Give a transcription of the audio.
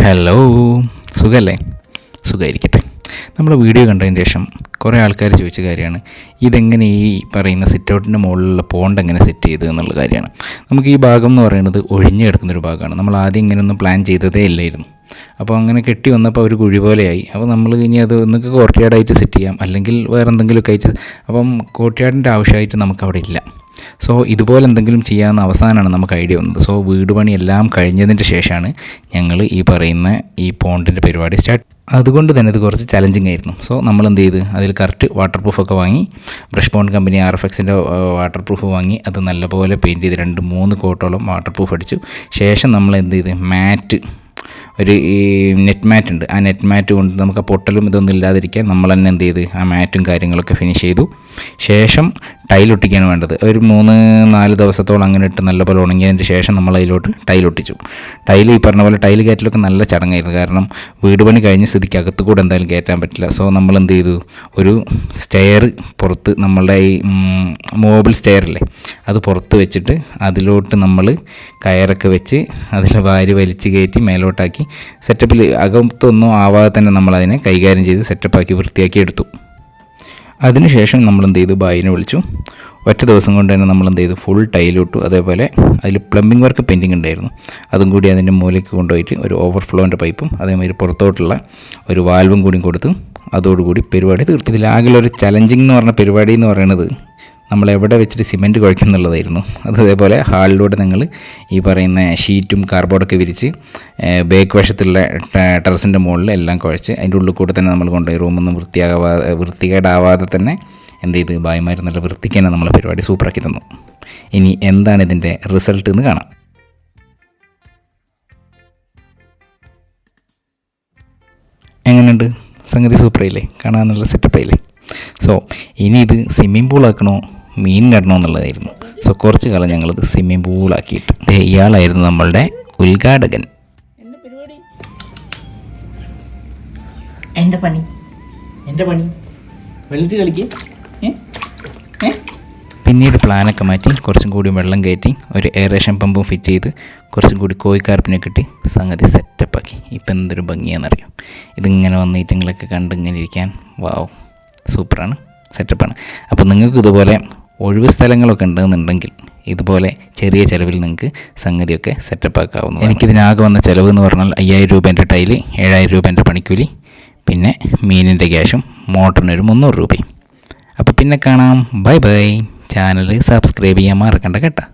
Hello സുഖല്ലേ? സുഖമായിരിക്കട്ടെ നമ്മൾ video കണ്ടതിന് ശേഷം കുറേ ആൾക്കാർ ചോദിച്ച കാര്യമാണ്. ഇതെങ്ങനെ ഈ പറയുന്ന സിറ്റൗട്ടിന്റെ മുകളിലുള്ള പോണ്ട് എങ്ങനെ സെറ്റ് ചെയ്തു എന്നുള്ള കാര്യമാണ്. നമുക്ക് ഈ ഭാഗം എന്ന് പറയുന്നത് ഒഴിഞ്ഞു കിടക്കുന്നൊരു ഭാഗമാണ്. നമ്മൾ ആദ്യം ഇങ്ങനെയൊന്നും പ്ലാൻ ചെയ്തതേ ഇല്ലായിരുന്നു. അപ്പോൾ അങ്ങനെ കെട്ടി വന്നപ്പോൾ ഒരു കുഴി പോലെയായി. അപ്പോൾ നമ്മൾ ഇനി അത് ഒന്നുകിൽ കോർട്ട്യാർഡായിട്ട് സെറ്റ് ചെയ്യാം. അല്ലെങ്കിൽ വേറെ എന്തെങ്കിലുമൊക്കെ ആയിട്ട്. അപ്പം കോർട്ട്യാർഡിന്റെ ആവശ്യമായിട്ട് നമുക്ക് അവിടെ ഇല്ല. സോ ഇതുപോലെ എന്തെങ്കിലും ചെയ്യാമെന്ന് അവസാനമാണ് നമുക്ക് ഐഡിയ വന്നത്. സോ വീട് പണി എല്ലാം കഴിഞ്ഞതിന്റെ ശേഷമാണ് ഞങ്ങൾ ഈ പറയുന്ന ഈ പോണ്ടിന്റെ പരിപാടി സ്റ്റാർട്ട് അതുകൊണ്ട് തന്നെ ഇത് കുറച്ച് ചലഞ്ചിങ് ആയിരുന്നു. സോ നമ്മൾ എന്ത് ചെയ്ത്? അതിൽ കറക്റ്റ് വാട്ടർ പ്രൂഫൊക്കെ വാങ്ങി brush bond company R F എക്സിന്റെ വാട്ടർ പ്രൂഫ് വാങ്ങി അത് നല്ലപോലെ പെയിന്റ് ചെയ്ത് രണ്ട് മൂന്ന് കോട്ടോളം വാട്ടർ പ്രൂഫ് അടിച്ചു. ശേഷം നമ്മൾ എന്ത് ചെയ്ത്? മാറ്റ് ഒരു ഈ നെറ്റ് മാറ്റ് ഉണ്ട്. ആ നെറ്റ് മാറ്റ് കൊണ്ട് നമുക്ക് ആ പൊട്ടലും ഇതൊന്നും ഇല്ലാതിരിക്കാൻ നമ്മൾ തന്നെ എന്ത് ചെയ്ത്? ആ മാറ്റും കാര്യങ്ങളൊക്കെ ഫിനിഷ് ചെയ്തു. ശേഷം ടൈലൊട്ടിക്കാണ് വേണ്ടത്. ഒരു മൂന്ന് നാല് ദിവസത്തോളം അങ്ങനെ ഇട്ട് നല്ലപോലെ ഉണങ്ങിയതിന് ശേഷം നമ്മൾ അതിലോട്ട് ടൈലൊട്ടിച്ചു ടൈൽ ഈ പറഞ്ഞ പോലെ ടൈൽ കയറ്റലൊക്കെ നല്ല ചടങ്ങായിരുന്നു. കാരണം വീട് പണി കഴിഞ്ഞ സ്ഥിതിക്ക് അകത്ത് കൂടെ എന്തായാലും കയറ്റാൻ പറ്റില്ല. സോ നമ്മൾ എന്ത് ചെയ്തു? ഒരു സ്റ്റെയർ പുറത്ത് നമ്മളുടെ ഈ മോബിൾ സ്റ്റെയർ അല്ലേ അത് പുറത്ത് വെച്ചിട്ട് അതിലോട്ട് നമ്മൾ കയറൊക്കെ വെച്ച് അതിൽ വാരി വലിച്ച് കയറ്റി മേലോട്ടാക്കി സെറ്റപ്പിൽ അകത്തൊന്നും ആവാതെ തന്നെ നമ്മളതിനെ കൈകാര്യം ചെയ്ത് സെറ്റപ്പാക്കി വൃത്തിയാക്കി എടുത്തു. അതിനുശേഷം നമ്മൾ എന്ത് ചെയ്തു ബായിനെ വിളിച്ചു. ഒറ്റ ദിവസം കൊണ്ട് തന്നെ നമ്മൾ എന്ത് ചെയ്തു ഫുൾ ടൈലിട്ടു അതേപോലെ അതിൽ പ്ലംബിംഗ് വർക്ക് പെൻഡിങ് ഉണ്ടായിരുന്നു. അതും കൂടി അതിന്റെ മൂലയ്ക്ക് കൊണ്ടുപോയിട്ട് ഒരു ഓവർഫ്ലോന്റെ പൈപ്പും അതേമാതിരി പുറത്തോട്ടുള്ള ഒരു വാൽവും കൂടി കൊടുത്തു. അതോടുകൂടി പരിപാടി തീർത്തു. ഇതിലാകെ ഒരു ചലഞ്ചിങ് എന്ന് പറഞ്ഞ പരിപാടി എന്ന് പറയുന്നത് നമ്മൾ എവിടെ വെച്ചിട്ട് സിമെന്റ് കുഴക്കും എന്നുള്ളതായിരുന്നു. അത് അതേപോലെ ഹാളിലൂടെ നിങ്ങൾ ഈ പറയുന്ന ഷീറ്റും കാർബോർഡൊക്കെ വിരിച്ച് ബേക്ക് വശത്തുള്ള ടെറസിന്റെ മുകളിൽ എല്ലാം കുഴച്ച് അതിന്റെ ഉള്ളിൽ കൂടെ തന്നെ നമ്മൾ കൊണ്ടുപോയി. റൂമൊന്നും വൃത്തിയാകാതെ വൃത്തികേടാവാതെ തന്നെ എന്ത് ചെയ്ത് ഭായിമാർ നല്ല വൃത്തിക്ക് തന്നെ നമ്മളെ പരിപാടി സൂപ്പറാക്കി തന്നു. ഇനി എന്താണ് ഇതിന്റെ റിസൾട്ട് എന്ന് കാണാം. എങ്ങനെയുണ്ട്? സംഗതി സൂപ്പറായില്ലേ കാണാൻ നല്ല സെറ്റപ്പായില്ലേ സോ ഇനി ഇത് സ്വിമ്മിംഗ് പൂളാക്കണോ മീനിനിടണോ എന്നുള്ളതായിരുന്നു സോ കുറച്ച് കാലം ഞങ്ങളത് സ്വിമ്മിംഗ് പൂളാക്കിയിട്ട് ഇയാളായിരുന്നു നമ്മളുടെ ഉദ്ഘാടകൻ. എന്റെ പണി? എന്റെ പണി? വെള്ളത്തിൽ കളിക്ക്? പിന്നീട് പ്ലാനൊക്കെ മാറ്റി കുറച്ചും കൂടി വെള്ളം കയറ്റി ഒരു എയറേഷൻ പമ്പും ഫിറ്റ് ചെയ്ത് കുറച്ചും കൂടി കോഴിക്കാർപ്പിനെ കിട്ടി സംഗതി സെറ്റപ്പാക്കി ഇപ്പം എന്തൊരു ഭംഗിയാണെന്നറിയും? ഇതിങ്ങനെ വന്ന് ഐറ്റങ്ങളൊക്കെ കണ്ട് ഇങ്ങനെ ഇരിക്കാൻ വാവ് സൂപ്പറാണ് സെറ്റപ്പാണ് അപ്പോൾ നിങ്ങൾക്ക് ഇതുപോലെ ഒഴിവ് സ്ഥലങ്ങളൊക്കെ ഉണ്ടെന്നുണ്ടെങ്കിൽ ഇതുപോലെ ചെറിയ ചിലവിൽ നിങ്ങൾക്ക് സംഗതിയൊക്കെ സെറ്റപ്പ് സെറ്റപ്പാക്കാവുന്നു എനിക്കിതിനാകെ വന്ന ചിലവ് എന്ന് പറഞ്ഞാൽ അയ്യായിരം രൂപേന്റെ ടൈൽ ഏഴായിരം രൂപേന്റെ പണിക്കൂലി പിന്നെ മീനിന്റെ ക്യാഷും മോട്ടറിനൊരു മുന്നൂറ് രൂപയും. അപ്പോൾ പിന്നെ കാണാം. Bye bye. ചാനൽ സബ്സ്ക്രൈബ് ചെയ്യാൻ മറക്കണ്ട കേട്ടോ.